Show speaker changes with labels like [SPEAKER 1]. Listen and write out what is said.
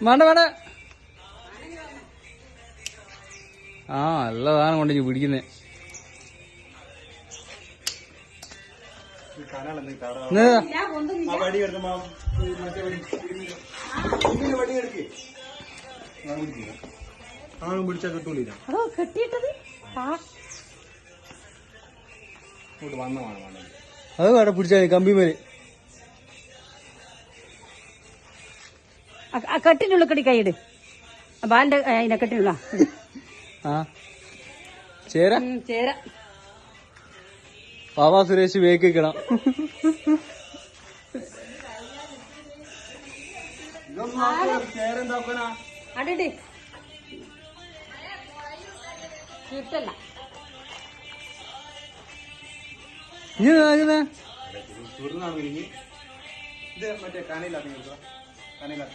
[SPEAKER 1] വേണ്ട വേണ്ട. ആ നല്ല സാധനം കൊണ്ട് ഇജ്ജ് പിടിക്കുന്നേ. അത്
[SPEAKER 2] ആ. വടി എടുത്ത്
[SPEAKER 3] ആ കെട്ടിനുള്ളിൽ കടി കൈയിട് ബാലിന്റെ അതിനെ കെട്ടിനുള്ള
[SPEAKER 1] ആ. ചേര.
[SPEAKER 3] ചേര.
[SPEAKER 1] പാവാ സുരേഷ് വേക്ക് വെക്കണം
[SPEAKER 2] ഇതൊന്നും ചേരെന്താക്കാനാ
[SPEAKER 3] അടിടി കിട്ടല്ല
[SPEAKER 1] ഇനി നോക്കുന്നേ
[SPEAKER 2] തീർന്നാണ് മറ്റേ